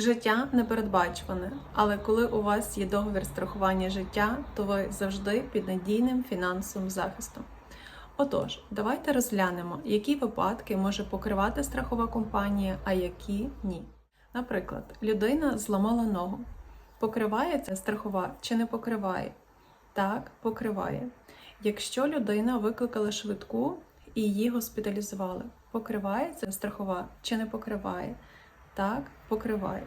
Життя непередбачуване, але коли у вас є договір страхування життя, то ви завжди під надійним фінансовим захистом. Отож, давайте розглянемо, які випадки може покривати страхова компанія, а які ні. Наприклад, людина зламала ногу. Покриває це страхова чи не покриває? Так, покриває. Якщо людина викликала швидку і її госпіталізували, покриває це страхова чи не покриває? Так, покриває.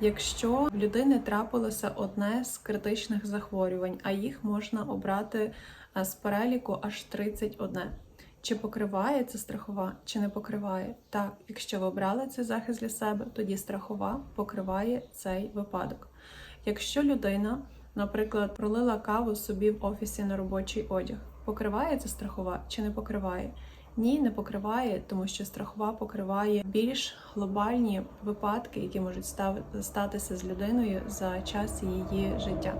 Якщо в людини трапилося одне з критичних захворювань, а їх можна обрати е, з переліку аж 31. Чи покриває це страхова, чи не покриває? Так, якщо ви обрали цей захист для себе, тоді страхова покриває цей випадок. Якщо людина, наприклад, пролила каву собі в офісі на робочий одяг, покриває це страхова чи не покриває? Ні, не покриває, тому що страхова покриває більш глобальні випадки, які можуть статися з людиною за час її життя.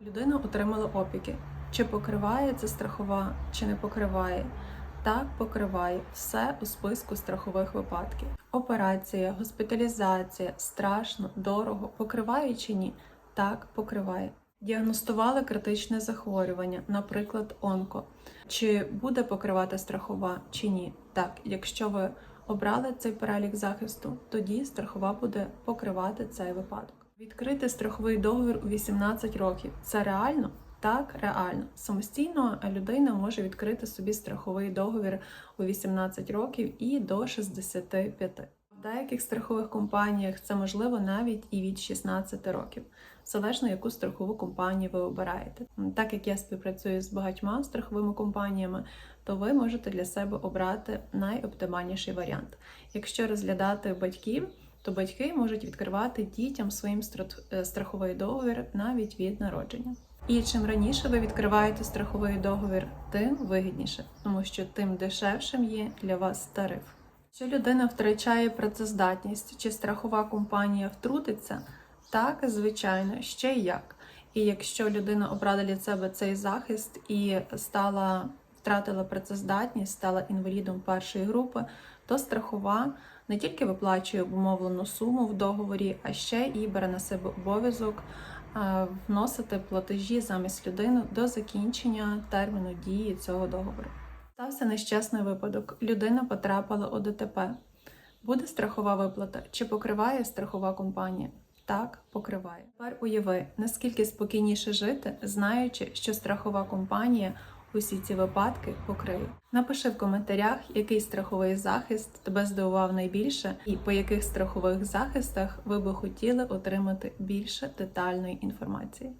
Людина отримала опіки. Чи покриває це страхова, чи не покриває? Так, покриває все у списку страхових випадків. Операція, госпіталізація, страшно, дорого. Покриває чи ні? Так, покриває. Діагностували критичне захворювання, наприклад, онко. Чи буде покривати страхова, чи ні? Так, якщо ви обрали цей перелік захисту, тоді страхова буде покривати цей випадок. Відкрити страховий договір у 18 років це реально? Так, реально. Самостійно людина може відкрити собі страховий договір у 18 років і до 65. Деяких страхових компаніях це можливо навіть і від 16 років, залежно яку страхову компанію ви обираєте. Так як я співпрацюю з багатьма страховими компаніями, то ви можете для себе обрати найоптимальніший варіант. Якщо розглядати батьків, то батьки можуть відкривати дітям своїм е, страховий договір навіть від народження. І чим раніше ви відкриваєте страховий договір, тим вигідніше, тому що тим дешевшим є для вас тариф. Якщо людина втрачає працездатність чи страхова компанія втрутиться, так, звичайно, ще як. І якщо людина обрала для себе цей захист і стала втратила працездатність, стала інвалідом першої групи, то страхова не тільки виплачує обумовлену суму в договорі, а ще і бере на себе обов'язок е, вносити платежі замість людини до закінчення терміну дії цього договору. Стався нещасний випадок. Людина потрапила у ДТП. Буде страхова виплата? Чи покриває страхова компанія? Так, покриває. Тепер уяви, наскільки спокійніше жити, знаючи, що страхова компанія усі ці випадки покриє. Напиши в коментарях, який страховий захист тебе здивував найбільше, і по яких страхових захистах ви би хотіли отримати більше детальної інформації.